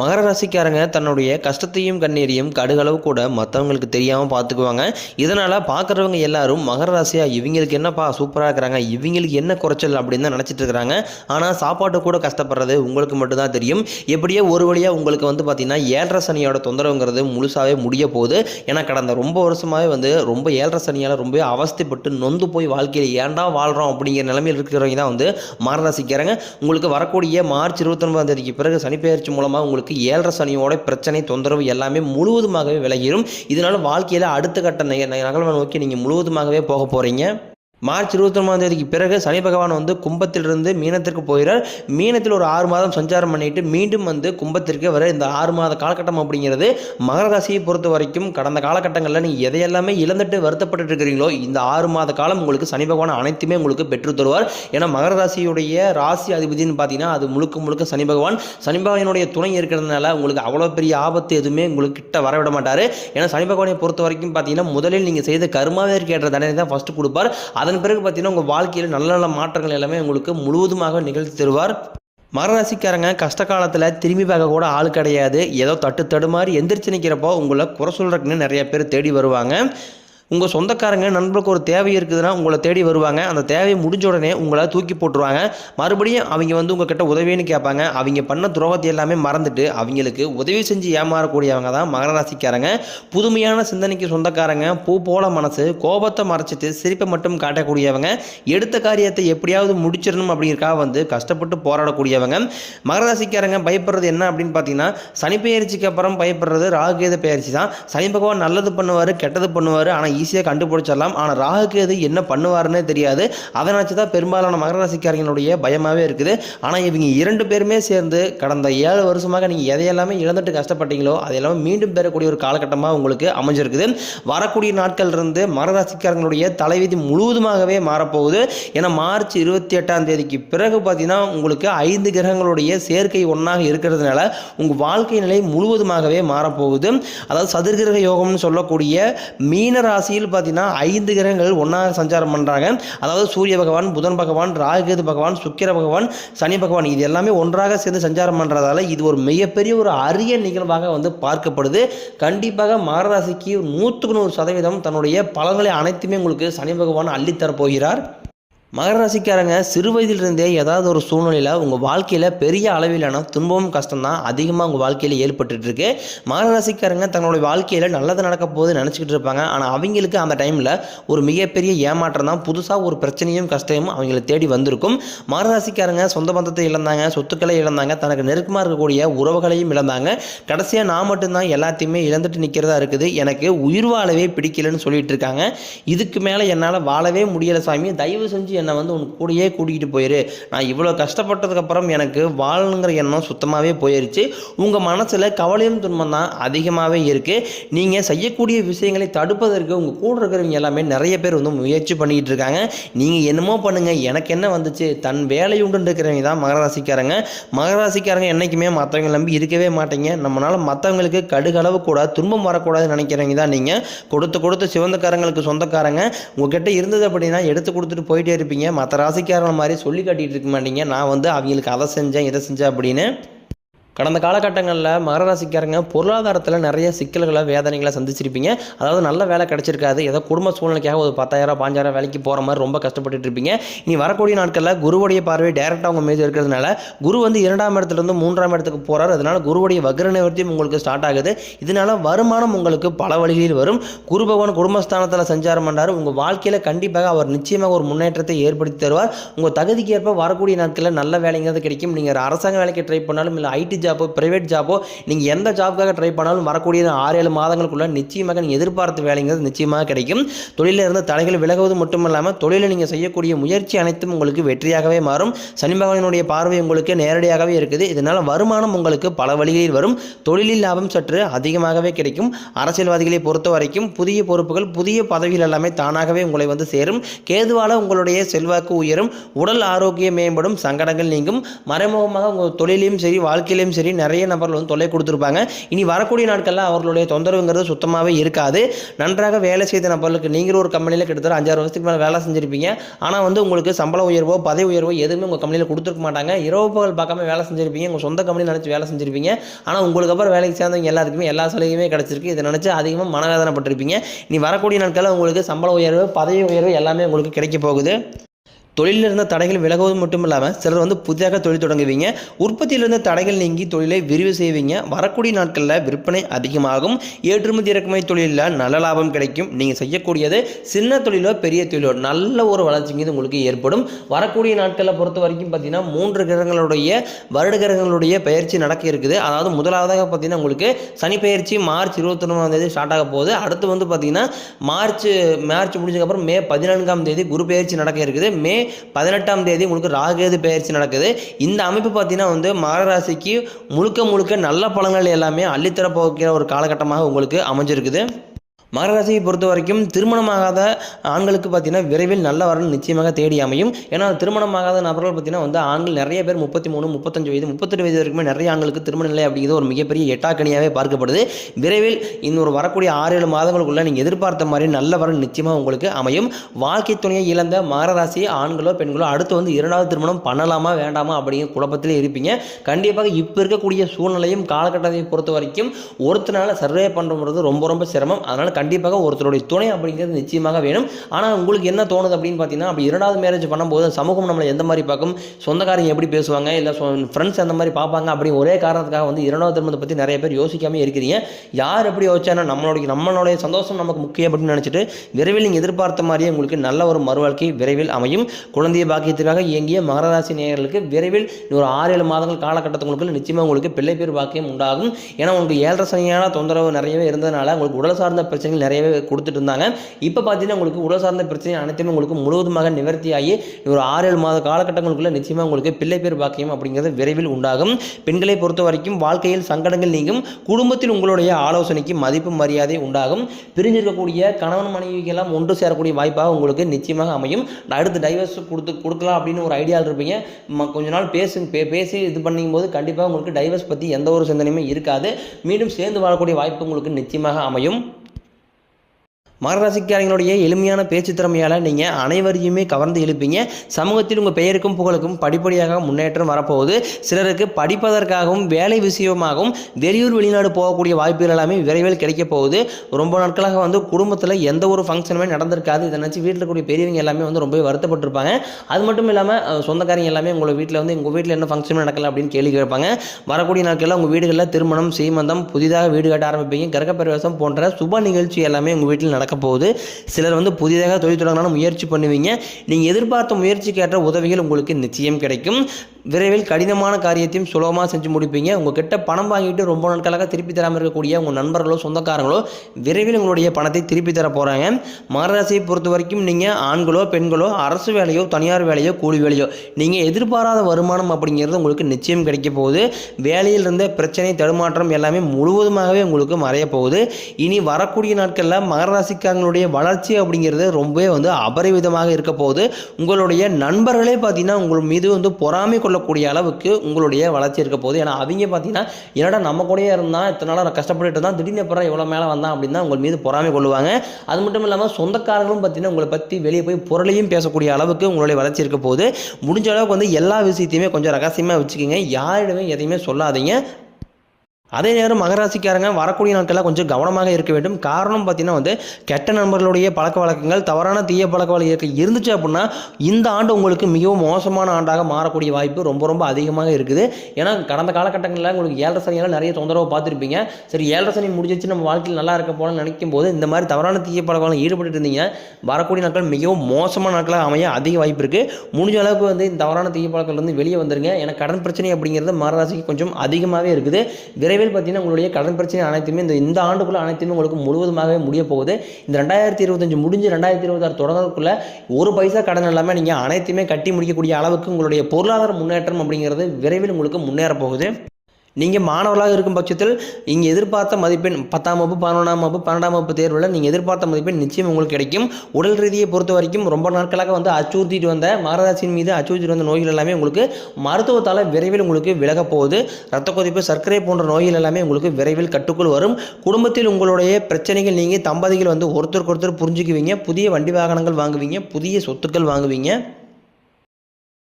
மகர ராசிக்காரங்க தன்னுடைய கஷ்டத்தையும் கண்ணீரையும் கடுகளவு கூட மற்றவங்களுக்கு தெரியாமல் பார்த்துக்குவாங்க இதனால் பார்க்குறவங்க எல்லாரும் மகர ராசியா இவங்களுக்கு என்னப்பா சூப்பராக இருக்கிறாங்க இவங்களுக்கு என்ன குறைச்சல் அப்படின்னு தான் நினச்சிட்டு இருக்கிறாங்க. ஆனால் சாப்பாட்டு கூட கஷ்டப்படுறது உங்களுக்கு மட்டும்தான் தெரியும். எப்படியோ ஒரு வழியாக உங்களுக்கு வந்து பார்த்திங்கன்னா ஏழரை சனியோட தொந்தரவுங்கிறது முழுசாகவே முடிய போகுது. ஏன்னா கடந்த ரொம்ப வருஷமாகவே வந்து ரொம்ப ஏழரை சனியால் ரொம்ப அவஸ்தைப்பட்டு நொந்து போய் வாழ்க்கையில் ஏன்டா வாழ்கிறோம் அப்படிங்கிற நிலைமையில் இருக்கிறவங்க தான் வந்து மகர ராசிக்காரங்க. உங்களுக்கு வரக்கூடிய மார்ச் இருபத்தொன்பதாம் தேதிக்கு பிறகு சனிப்பெயர்ச்சி மூலமாக உங்களுக்கு ஏழரை சனியோட பிரச்சனை தொந்தரவு எல்லாமே முழுவதுமாகவே விலகிடும் இதனால வாழ்க்கையில் அடுத்த கட்ட நகர்வை நோக்கி நீங்கள் முழுவதுமாகவே போக போகிறீங்க மார்ச் இருபத்தொன்பதாம் தேதிக்கு பிறகு சனி பகவான் வந்து கும்பத்திலிருந்து மீனத்திற்கு போகிறார். மீனத்தில் ஒரு ஆறு மாதம் சஞ்சாரம் பண்ணிட்டு மீண்டும் வந்து கும்பத்திற்கு வர இந்த ஆறு மாத காலகட்டம் அப்படிங்கிறது மகர ராசியை பொறுத்த வரைக்கும் கடந்த காலகட்டங்களில் நீங்கள் எதையெல்லாமே இழந்துட்டு வருத்தப்பட்டு இருக்கிறீங்களோ இந்த ஆறு மாத காலம் உங்களுக்கு சனி பகவான் அனைத்துமே உங்களுக்கு பெற்று தருவார். ஏன்னா மகர ராசியுடைய ராசி அதிபதினு பார்த்தீங்கன்னா அது முழுக்க முழுக்க சனி பகவான். சனி பகவானுடைய துணை இருக்கிறதுனால உங்களுக்கு அவ்வளோ பெரிய ஆபத்து எதுவுமே உங்களுக்கு கிட்ட வரவிட மாட்டார். ஏன்னா சனி பகவானை பொறுத்த வரைக்கும் பார்த்தீங்கன்னா முதலில் நீங்கள் செய்த கருமாவே ஏற்ற தண்டனை தான் ஃபஸ்ட்டு கொடுப்பார். அதை அதன் பிறகு பார்த்தீங்கன்னா உங்கள் வாழ்க்கையில் நல்ல நல்ல மாற்றங்கள் எல்லாமே உங்களுக்கு முழுவதுமாக நிகழ்த்தி தருவார். மரராசிக்காரங்க கஷ்ட காலத்தில் திரும்பி பார்க்க கூட ஆள் கிடையாது. ஏதோ தட்டு தடுமாறி எந்திரிச்சு நிற்கிறப்போ உங்களை குறை சொல்கிறக்குன்னு நிறைய பேர் தேடி வருவாங்க. உங்கள் சொந்தக்காரங்க நண்பர்களுக்கு ஒரு தேவை இருக்குதுன்னா உங்களை தேடி வருவாங்க. அந்த தேவையை முடிஞ்ச உடனே உங்களை தூக்கி போட்டுருவாங்க. மறுபடியும் அவங்க வந்து உங்ககிட்ட உதவின்னு கேட்பாங்க. அவங்க பண்ண துரோகத்தை எல்லாமே மறந்துட்டு அவங்களுக்கு உதவி செஞ்சு ஏமாறக்கூடியவங்க தான் மகர ராசிக்காரங்க. புதுமையான சிந்தனைக்கு சொந்தக்காரங்க பூ போல மனசு கோபத்தை மறைச்சிட்டு சிரிப்பை மட்டும் காட்டக்கூடியவங்க. எடுத்த காரியத்தை எப்படியாவது முடிச்சிடணும் அப்படிங்கிறக்காக வந்து கஷ்டப்பட்டு போராடக்கூடியவங்க. மகர ராசிக்காரங்க பயப்படுறது என்ன அப்படின்னு பார்த்தீங்கன்னா சனி பெயர்ச்சிக்கு அப்புறம் பயப்படுறது ராகுகேத பெயர்ச்சி தான். சனி பகவான் நல்லது பண்ணுவார் கெட்டது பண்ணுவார். ஆனால் ஈஸியாக கண்டுபிடிச்சிடலாம். ஆனால் ராகுகேது என்ன பண்ணுவாருன்னே தெரியாது. அதை நினச்சி தான் பெரும்பாலான மகர ராசிக்காரங்களுடைய பயமாகவே இருக்குது. ஆனால் இவங்க இரண்டு பேருமே சேர்ந்து கடந்த ஏழு வருஷமாக நீங்கள் எதையெல்லாமே இழந்துட்டு கஷ்டப்பட்டீங்களோ அதையெல்லாம் மீண்டும் பெறக்கூடிய ஒரு காலகட்டமாக உங்களுக்கு அமைஞ்சிருக்குது. வரக்கூடிய நாட்கள் இருந்து மகர ராசிக்காரங்களுடைய தலைவிதி முழுவதுமாகவே மாறப்போகுது. ஏன்னா மார்ச் இருபத்தி எட்டாம் தேதிக்கு பிறகு பார்த்தீங்கன்னா உங்களுக்கு ஐந்து கிரகங்களுடைய சேர்க்கை ஒன்றாக இருக்கிறதுனால உங்கள் வாழ்க்கை நிலை முழுவதுமாகவே மாறப்போகுது. அதாவது சதுர்கிரக யோகம்னு சொல்லக்கூடிய மீன ராசியில் பார்த்தீங்கன்னா ஐந்து கிரகங்கள் ஒன்றாக சஞ்சாரம் பண்ணுறாங்க அதாவது சூரிய பகவான் புதன் பகவான் ராகுகேது பகவான் சுக்கிர பகவான் சனி பகவான் இது எல்லாமே ஒன்றாக சேர்ந்து சஞ்சாரம் பண்ணுறதால இது ஒரு மிகப்பெரிய ஒரு அரிய நிகழ்வாக வந்து பார்க்கப்படுது. கண்டிப்பாக மகராசிக்கு நூற்றுக்கு நூறு சதவீதம் தன்னுடைய பலன்களை அனைத்துமே உங்களுக்கு சனி பகவான் அள்ளித்தரப் போகிறார். மகர ராசிக்காரங்க சிறு வயதிலிருந்தே ஏதாவது ஒரு சூழ்நிலையில் உங்கள் வாழ்க்கையில் பெரிய அளவிலான துன்பமும் கஷ்டம் தான் அதிகமாக உங்கள் வாழ்க்கையில் ஏற்பட்டுருக்கு மகர ராசிக்காரங்க தங்களுடைய வாழ்க்கையில் நல்லது நடக்க போது நினச்சிக்கிட்டு இருப்பாங்க. ஆனால் அவங்களுக்கு அந்த டைமில் ஒரு மிகப்பெரிய ஏமாற்றம் தான் புதுசாக ஒரு பிரச்சனையும் கஷ்டமும் அவங்களை தேடி வந்திருக்கும். மகர ராசிக்காரங்க சொந்த பந்தத்தை இழந்தாங்க சொத்துக்களை இழந்தாங்க தனக்கு நெருக்கமாக இருக்கக்கூடிய உறவுகளையும் இழந்தாங்க. கடைசியாக நான் மட்டும்தான் எல்லாத்தையுமே இழந்துட்டு நிற்கிறதா இருக்குது. எனக்கு உயிர் வாழவே பிடிக்கலன்னு சொல்லிட்டு இருக்காங்க. இதுக்கு மேலே என்னால் வாழவே முடியலை சாமி. தயவு செஞ்சு என்னை வந்து உன் கூடயே கூட்டிகிட்டு போயிரு. நான் இவ்வளோ கஷ்டப்பட்டதுக்கப்புறம் எனக்கு வாழணுங்கிற எண்ணம் சுத்தமாகவே போயிருச்சு. உங்கள் மனசில் கவலையும் துன்பம் தான் அதிகமாகவே இருக்குது நீங்கள் செய்யக்கூடிய விஷயங்களை தடுப்பதற்கு உங்கள் கூட இருக்கிறவங்க எல்லாமே நிறைய பேர் வந்து முயற்சி பண்ணிக்கிட்டு இருக்காங்க. நீங்கள் என்னமோ பண்ணுங்கள் எனக்கு என்ன வந்துச்சு? தன் வேலை உண்டு இருக்கிறவங்க தான் மகராசிக்காரங்க மகராசிக்காரங்க என்றைக்குமே மற்றவங்க நம்பி இருக்கவே மாட்டீங்க. நம்மளால் மற்றவங்களுக்கு கடுகளவு கூட துன்பம் வரக்கூடாதுன்னு நினைக்கிறவங்க தான் நீங்கள் கொடுத்து கொடுத்து சிவந்தக்காரங்களுக்கு சொந்தக்காரங்க. உங்ககிட்ட இருந்தது அப்படின்னா எடுத்து கொடுத்துட்டு போயிட்டே இருப்பீங்க. மற்ற ராசிக்காரன் மாதிரி சொல்லி காட்டிகிட்டு இருக்க மாட்டீங்க. நான் வந்து அவங்களுக்கு அதை செஞ்சேன் இதை செஞ்சேன் அப்படின்னு கடந்த காலகட்டங்களில் மகர ராசிக்காரங்க பொருளாதாரத்தில் நிறைய சிக்கல்களை வேதனைகளை சந்திச்சிருப்பீங்க. அதாவது நல்ல வேலை கிடைச்சிருக்காது. ஏதோ குடும்ப சூழ்நிலைக்காக ஒரு பத்தாயிரம் பாஞ்சாயிரம் வேலைக்கு போகிற மாதிரி ரொம்ப கஷ்டப்பட்டு இருப்பீங்க. இனி வரக்கூடிய நாட்களில் குருவுடைய பார்வை டேரெக்டாக உங்கள் மீது இருக்கிறதுனால குரு வந்து இரண்டாம் இடத்துலேருந்து மூன்றாம் இடத்துக்கு போகிறார் அதனால் குருவுடைய வக்ர நிவர்த்தியும் உங்களுக்கு ஸ்டார்ட் ஆகுது. இதனால் வருமானம் உங்களுக்கு பல வழிகளில் வரும். குரு பகவான் குடும்பஸ்தானத்தில் சஞ்சாரம் பண்ணார் உங்கள் வாழ்க்கையில் கண்டிப்பாக அவர் நிச்சயமாக ஒரு முன்னேற்றத்தை ஏற்படுத்தி தருவார். உங்கள் தகுதிக்கேற்ப வரக்கூடிய நாட்களில் நல்ல வேலைங்கிறது கிடைக்கும். நீங்கள் அரசாங்க வேலைக்கு ட்ரை பண்ணாலும் இல்லை ஐடி ஜாப்போ ப்ரைவேட் ஜாப்போ நீங்கள் எந்த ஜாப்க்காக ட்ரை பண்ணாலும் வரக்கூடிய ஆறு ஏழு மாதங்களுக்குள்ள நிச்சயமாக நீங்கள் எதிர்பார்த்த வேலைங்கிறது நிச்சயமாக கிடைக்கும். தொழிலில் இருந்து தடைகள் விலகுவது மட்டும் இல்லாமல் தொழிலில் நீங்கள் செய்யக்கூடிய முயற்சி அனைத்தும் உங்களுக்கு வெற்றியாகவே மாறும். சனி பகவானுடைய பார்வை உங்களுக்கு நேரடியாகவே இருக்குது. இதனால் வருமானம் உங்களுக்கு பல வழிகளில் வரும். தொழிலில் லாபம் சற்று அதிகமாகவே கிடைக்கும். அரசியல்வாதிகளை பொறுத்த வரைக்கும் புதிய பொறுப்புகள் புதிய பதவிகள் எல்லாமே தானாகவே உங்களை வந்து சேரும். கேதுவால் உங்களுடைய செல்வாக்கு உயரும். உடல் ஆரோக்கியம் மேம்படும். சங்கடங்கள் நீங்கும். மறைமுகமாக உங்கள் தொழிலையும் சரி வாழ்க்கையிலையும் வீட்லேயும் சரி நிறைய நபர்கள் வந்து தொல்லை கொடுத்துருப்பாங்க. இனி வரக்கூடிய நாட்களில் அவர்களுடைய தொந்தரவுங்கிறது சுத்தமாகவே இருக்காது. நன்றாக வேலை செய்த நபர்களுக்கு நீங்கள் ஒரு கம்பெனியில் கிட்டத்தட்ட அஞ்சாறு வருஷத்துக்கு மேலே வேலை செஞ்சுருப்பீங்க. ஆனால் வந்து உங்களுக்கு சம்பள உயர்வோ பதவி உயர்வோ எதுவுமே உங்கள் கம்பெனியில் கொடுத்துருக்க மாட்டாங்க. இரவு பகல் பார்க்காம வேலை செஞ்சுருப்பீங்க. உங்கள் சொந்த கம்பெனியில் நினச்சி வேலை செஞ்சுருப்பீங்க. ஆனால் உங்களுக்கு அப்புறம் வேலைக்கு சேர்ந்தவங்க எல்லாத்துக்குமே எல்லா சலுகையுமே கிடச்சிருக்கு. இதை நினச்சி அதிகமாக மனவேதனைப்பட்டிருப்பீங்க. இனி வரக்கூடிய நாட்களில் உங்களுக்கு சம்பள உயர்வு பதவி உயர்வு எல்லாமே உங்களுக்கு கிடைக்க போகுது. தொழிலில் இருந்த தடைகள் விலகுவது மட்டும் இல்லாமல் சிலர் வந்து புதிதாக தொழில் தொடங்குவீங்க. உற்பத்தியில் இருந்த தடைகள் நீங்கி தொழிலை விரிவு செய்வீங்க. வரக்கூடிய நாட்களில் விற்பனை அதிகமாகும். ஏற்றுமதி இறக்குமதி தொழிலில் நல்ல லாபம் கிடைக்கும். நீங்கள் செய்யக்கூடியது சின்ன தொழிலோ பெரிய தொழிலோ நல்ல ஒரு வளர்ச்சிங்கிறது உங்களுக்கு ஏற்படும். வரக்கூடிய நாட்களில் பொறுத்த வரைக்கும் பார்த்தீங்கன்னா மூன்று கிரகங்களுடைய வருட கிரகங்களுடைய பயிற்சி நடக்க இருக்குது. அதாவது முதலாவதாக பார்த்தீங்கன்னா உங்களுக்கு சனி பயிற்சி மார்ச் இருபத்தொன்னாம் தேதி ஸ்டார்ட் ஆக போகுது. அடுத்து வந்து பார்த்தீங்கன்னா மார்ச் மார்ச் முடிஞ்சதுக்கப்புறம் மே பதினான்காம் தேதி குரு பயிற்சி நடக்க இருக்குது. மே பதினெட்டாம் தேதி உங்களுக்கு ராகேது பயிற்சி நடக்குது. இந்த அமைப்பு பார்த்தீங்கன்னா வந்து மகர ராசிக்கு முழுக்க முழுக்க நல்ல பழங்கள் எல்லாமே அள்ளித்தர போகிற ஒரு காலகட்டமாக உங்களுக்கு அமைஞ்சிருக்குது. மகர ராசியை பொறுத்த வரைக்கும் திருமணமாகாத ஆண்களுக்கு பார்த்தீங்கன்னா விரைவில் நல்ல வரன் நிச்சயமாக தேடி அமையும். ஏன்னா திருமணமாகாத நபர்கள் பார்த்தீங்கன்னா வந்து ஆண்கள் நிறைய பேர் முப்பத்தி மூணு முப்பத்தஞ்சு வயது முப்பத்தெட்டு வயது வரைக்குமே நிறைய ஆண்களுக்கு திருமண நிலை அப்படிங்கிறது ஒரு மிகப்பெரிய எட்டாக்கணியாகவே பார்க்கப்படுது. விரைவில் இன்னொரு வரக்கூடிய ஆறு ஏழு மாதங்களுக்குள்ள நீங்கள் எதிர்பார்த்த மாதிரி நல்ல வரன் நிச்சயமாக உங்களுக்கு அமையும். வாழ்க்கை துணையை இழந்த மகர ராசி ஆண்களோ பெண்களோ அடுத்து வந்து இரண்டாவது திருமணம் பண்ணலாமா வேண்டாமா அப்படிங்கிற குழப்பத்திலே இருப்பீங்க. கண்டிப்பாக இப்போ இருக்கக்கூடிய சூழ்நிலையும் காலகட்டத்தையும் பொறுத்த வரைக்கும் ஒருத்தனால சர்வே பண்ணுறது ரொம்ப ரொம்ப சிரமம். அதனால் கண்டிப்பாக ஒருத்தருடைய துணை அப்படிங்கிறது நிச்சயமாக வேணும். ஆனால் உங்களுக்கு என்ன தோணுது அப்படின்னு பார்த்தீங்கன்னா அப்படி இரண்டாவது மேரேஜ் பண்ணும்போது சமூகம் நம்மளை எந்த மாதிரி பார்க்கும்? சொந்தக்காரங்க எப்படி பேசுவாங்க? இல்லை ஃப்ரெண்ட்ஸ் அந்த மாதிரி பார்ப்பாங்க? அப்படின்னு ஒரே காரணத்துக்காக வந்து இரண்டாவது திருமணத்தை பற்றி நிறைய பேர் யோசிக்காமல் இருக்கிறீங்க. யார் எப்படி யோசிச்சானா நம்மளுடைய நம்மளுடைய சந்தோஷம் நமக்கு முக்கியம் அப்படின்னு நினச்சிட்டு விரைவில் நீங்கள் எதிர்பார்த்த மாதிரியே உங்களுக்கு நல்ல ஒரு மறுவாழ்க்கை விரைவில் அமையும். குழந்தைய பாக்கியத்திற்காக இயங்கிய மகராசி நேயர்களுக்கு விரைவில் ஒரு ஆறு ஏழு மாதங்கள் காலகட்டத்துக்குள்ள நிச்சயமாக உங்களுக்கு பிள்ளை பேர் பாக்கியம் உண்டாகும். ஏன்னா உங்களுக்கு ஏழரை சனியான தொந்தரவு நிறையவே இருந்ததுனால உங்களுக்கு உடல் சார்ந்த பிரச்சனை பிரச்சனைகள் நிறையவே கொடுத்துட்டு இருந்தாங்க. இப்போ பார்த்தீங்கன்னா உங்களுக்கு உடல் சார்ந்த பிரச்சனை அனைத்துமே உங்களுக்கு முழுவதுமாக நிவர்த்தியாகி ஒரு ஆறு ஏழு மாத காலகட்டங்களுக்குள்ள நிச்சயமாக உங்களுக்கு பிள்ளை பேர் பாக்கியம் அப்படிங்கிறது விரைவில் உண்டாகும். பெண்களை பொறுத்த வரைக்கும் வாழ்க்கையில் சங்கடங்கள் நீங்கும். குடும்பத்தில் உங்களுடைய ஆலோசனைக்கு மதிப்பு மரியாதை உண்டாகும். பிரிஞ்சிருக்கக்கூடிய கணவன் மனைவிக்கெல்லாம் ஒன்று சேரக்கூடிய வாய்ப்பாக உங்களுக்கு நிச்சயமாக அமையும். அடுத்து டைவர்ஸ் கொடுத்து கொடுக்கலாம் அப்படின்னு ஒரு ஐடியாவில் இருப்பீங்க. கொஞ்ச நாள் பேசு பேசி இது பண்ணும்போது கண்டிப்பாக உங்களுக்கு டைவர்ஸ் பற்றி எந்த ஒரு சிந்தனையுமே இருக்காது. மீண்டும் சேர்ந்து வாழக்கூடிய வாய்ப்பு உங்களுக்கு நிச்சயமாக அமையும். மகராசிக்காரங்களுடைய எளிமையான பேச்சு திறமையால் நீங்கள் அனைவரையுமே கவர்ந்து இழுப்பீங்க சமூகத்தில் உங்கள் பெயருக்கும் புகழுக்கும் படிப்படியாக முன்னேற்றம் வரப்போகுது. சிலருக்கு படிப்பதற்காகவும் வேலை விஷயமாகவும் வெளியூர் வெளிநாடு போகக்கூடிய வாய்ப்புகள் எல்லாமே விரைவில் கிடைக்க போகுது. ரொம்ப நாட்களாக வந்து குடும்பத்தில் எந்த ஒரு ஃபங்க்ஷனுமே நடந்திருக்காது. இதை நினச்சி வீட்டில் கூடிய பெரியவங்க எல்லாமே வந்து ரொம்பவே வருத்தப்பட்டிருப்பாங்க. அது மட்டும் இல்லாமல் சொந்தக்காரங்க எல்லாமே உங்கள் வீட்டில் வந்து உங்கள் வீட்டில் என்ன ஃபங்க்ஷன் நடக்கல அப்படின்னு கேள்வி கேட்பாங்க. வரக்கூடிய நாட்களில் உங்கள் வீடுகளில் திருமணம் சீமந்தம் புதிதாக வீடு கட்ட ஆரம்பிப்பீங்க. கிரகப்பிரவேசம் போன்ற சுப நிகழ்ச்சி எல்லாமே உங்கள் வீட்டில் நடக்கும் நடக்க போகுது சிலர் வந்து புதிதாக தொழில் தொடங்கினாலும் முயற்சி பண்ணுவீங்க. நீங்கள் எதிர்பார்த்த முயற்சிக்கு ஏற்ற உதவிகள் உங்களுக்கு நிச்சயம் கிடைக்கும். விரைவில் கடினமான காரியத்தையும் சுலபமாக செஞ்சு முடிப்பீங்க. உங்ககிட்ட பணம் வாங்கிட்டு ரொம்ப நாட்களாக திருப்பி தராமல் இருக்கக்கூடிய உங்கள் நண்பர்களோ சொந்தக்காரங்களோ விரைவில் உங்களுடைய பணத்தை திருப்பி தர போகிறாங்க மகராசியை பொறுத்த வரைக்கும் நீங்கள் ஆண்களோ பெண்களோ அரசு வேலையோ தனியார் வேலையோ கூலி வேலையோ நீங்கள் எதிர்பாராத வருமானம் அப்படிங்கிறது உங்களுக்கு நிச்சயம் கிடைக்க போகுது. வேலையில் இருந்த பிரச்சனை தடுமாற்றம் எல்லாமே முழுவதுமாகவே உங்களுக்கு மறைய போகுது. இனி வரக்கூடிய நாட்களில் மகராசிக்காரங்களுடைய வளர்ச்சி அப்படிங்கிறது ரொம்பவே வந்து அபரிவிதமாக இருக்க போகுது. உங்களுடைய நண்பர்களே பார்த்தீங்கன்னா உங்கள் மீது வந்து பொறாமை கொள்ளக்கூடிய அளவுக்கு உங்களுடைய வளர்ச்சி இருக்க போகுது. ஏன்னா அவங்க பார்த்தீங்கன்னா என்னடா நம்ம கூடயே இருந்தால் இத்தனை நாளாக நான் கஷ்டப்பட்டுட்டு தான் திடீர்னு அப்புறம் இவ்வளோ மேலே வந்தான் அப்படின்னா உங்கள் மீது பொறாமை கொள்ளுவாங்க. அது மட்டும் இல்லாமல் சொந்தக்காரங்களும் பார்த்தீங்கன்னா உங்களை பற்றி வெளியே போய் பொருளையும் பேசக்கூடிய அளவுக்கு உங்களுடைய வளர்ச்சி இருக்க போகுது. முடிஞ்ச அளவுக்கு வந்து எல்லா விஷயத்தையுமே கொஞ்சம் ரகசியமாக வச்சுக்கோங்க. யாரிடமே எதையுமே சொல்லாதீங்க. அதே நேரம் மகராசிக்காரங்க வரக்கூடிய நாட்களில் கொஞ்சம் கவனமாக இருக்க வேண்டும். காரணம் பார்த்தீங்கன்னா வந்து கெட்ட நண்பர்களுடைய பழக்க வழக்கங்கள் தவறான தீய பழக்க வழக்கங்கள் இருந்துச்சு அப்படின்னா இந்த ஆண்டு உங்களுக்கு மிகவும் மோசமான ஆண்டாக மாறக்கூடிய வாய்ப்பு ரொம்ப ரொம்ப அதிகமாக இருக்குது. ஏன்னா கடந்த காலகட்டங்களில் உங்களுக்கு ஏழரை சனியால் நிறைய தொந்தரவு பார்த்துருப்பீங்க. சரி ஏழரை சனி முடிஞ்சிச்சு நம்ம வாழ்க்கையில் நல்லா இருக்க போல நினைக்கும் போது இந்த மாதிரி தவறான தீய பழக்க வழக்கம் ஈடுபட்டு இருந்தீங்க வரக்கூடிய நாட்கள் மிகவும் மோசமான நாட்களாக அமைய அதிக வாய்ப்பு இருக்குது முடிஞ்ச அளவுக்கு வந்து இந்த தவறான தீய பழக்கங்கள்லேருந்து வெளியே வந்துருங்க. ஏன்னா கடன் பிரச்சனை அப்படிங்கிறது மகராசிக்கு கொஞ்சம் அதிகமாகவே இருக்குது. விரைவில் பார்த்தீங்கன்னா உங்களுடைய கடன் பிரச்சனை அனைத்துமே இந்த இந்த ஆண்டுக்குள்ள அனைத்துமே உங்களுக்கு முழுவதுமாகவே முடிய போகுது. இந்த ரெண்டாயிரத்தி இருபத்தஞ்சு முடிஞ்சு ரெண்டாயிரத்தி இருபத்தாறு தொடங்கக்குள்ள ஒரு பைசா கடன் இல்லாமல் நீங்கள் அனைத்துமே கட்டி முடிக்கக்கூடிய அளவுக்கு உங்களுடைய பொருளாதார முன்னேற்றம் அப்படிங்கிறது விரைவில் உங்களுக்கு முன்னேற போகுது. நீங்கள் மாணவர்களாக இருக்கும் பட்சத்தில் இங்கே எதிர்பார்த்த மதிப்பெண் பத்தாம் வகுப்பு பதினொன்றாம் வகுப்பு பன்னெண்டாம் வகுப்பு தேர்வில் நீங்கள் எதிர்பார்த்த மதிப்பெண் நிச்சயம் உங்களுக்கு கிடைக்கும். உடல் ரீதியை பொறுத்த வரைக்கும் ரொம்ப நாட்களாக வந்து அச்சுறுத்திட்டு வந்த மகராசின் மீது அச்சுறுத்திட்டு வந்த நோய்கள் எல்லாமே உங்களுக்கு மருத்துவத்தால் விரைவில் உங்களுக்கு விலகப் போகுது. ரத்த கொதிப்பு சர்க்கரை போன்ற நோய்கள் எல்லாமே உங்களுக்கு விரைவில் கட்டுக்குள் வரும். குடும்பத்தில் உங்களுடைய பிரச்சனைகள் நீங்கள் தம்பதிகள் வந்து ஒருத்தருக்கு ஒருத்தர் புரிஞ்சுக்குவீங்க. புதிய வண்டி வாகனங்கள் வாங்குவீங்க. புதிய சொத்துக்கள் வாங்குவீங்க.